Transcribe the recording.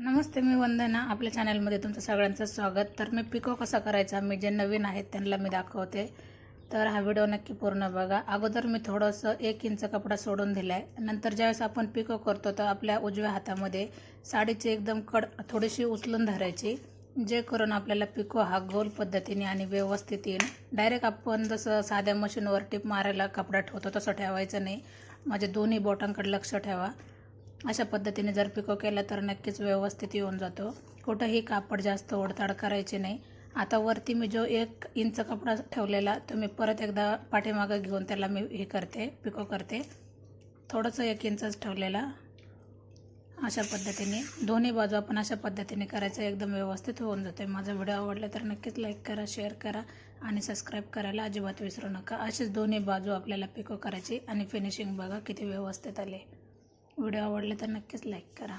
नमस्ते मी वंदना. आपल्या चॅनलमध्ये तुमचं सगळ्यांचं स्वागत. तर मी पिको कसा करायचा? मी जे नवीन आहेत त्यांना मी दाखवते. तर हा व्हिडिओ नक्की पूर्ण बघा. अगोदर मी थोडंसं एक इंच कपडा सोडून दिला आहे नंतर ज्यावेळेस आपण पिको करतो तर आपल्या उजव्या हातामध्ये साडीची एकदम कड थोडीशी उचलून धरायची. जे करून आपल्याला पिको हा गोल पद्धतीने आणि व्यवस्थित येईल डायरेक्ट आपण जसं साध्या मशीनवर टिप मारायला कपडा ठेवतो तसं ठेवायचं नाही. माझ्या दोन्ही बोटांकडे लक्ष ठेवा. अशा पद्धतीने जर पिको केला तर नक्कीच व्यवस्थित येऊन जातो. कुठंही कापड जास्त ओढताड करायचे नाही. आता वरती मी जो एक इंच कपडा ठेवलेला तो मी परत एकदा पाठीमागं घेऊन त्याला मी हे करते पिको करते. थोडंसं एक इंचच ठेवलेला. अशा पद्धतीने. दोन्ही बाजू आपण अशा पद्धतीने करायचं एकदम व्यवस्थित होऊन जाते माझा व्हिडिओ आवडला तर नक्कीच लाईक करा शेअर करा आणि सबस्क्राईब करायला अजिबात विसरू नका. अशीच दोन्ही बाजू आपल्याला पिको करायची आणि फिनिशिंग बघा किती व्यवस्थित आले. व्हिडिओ आवडले तर नक्कीच लाईक करा.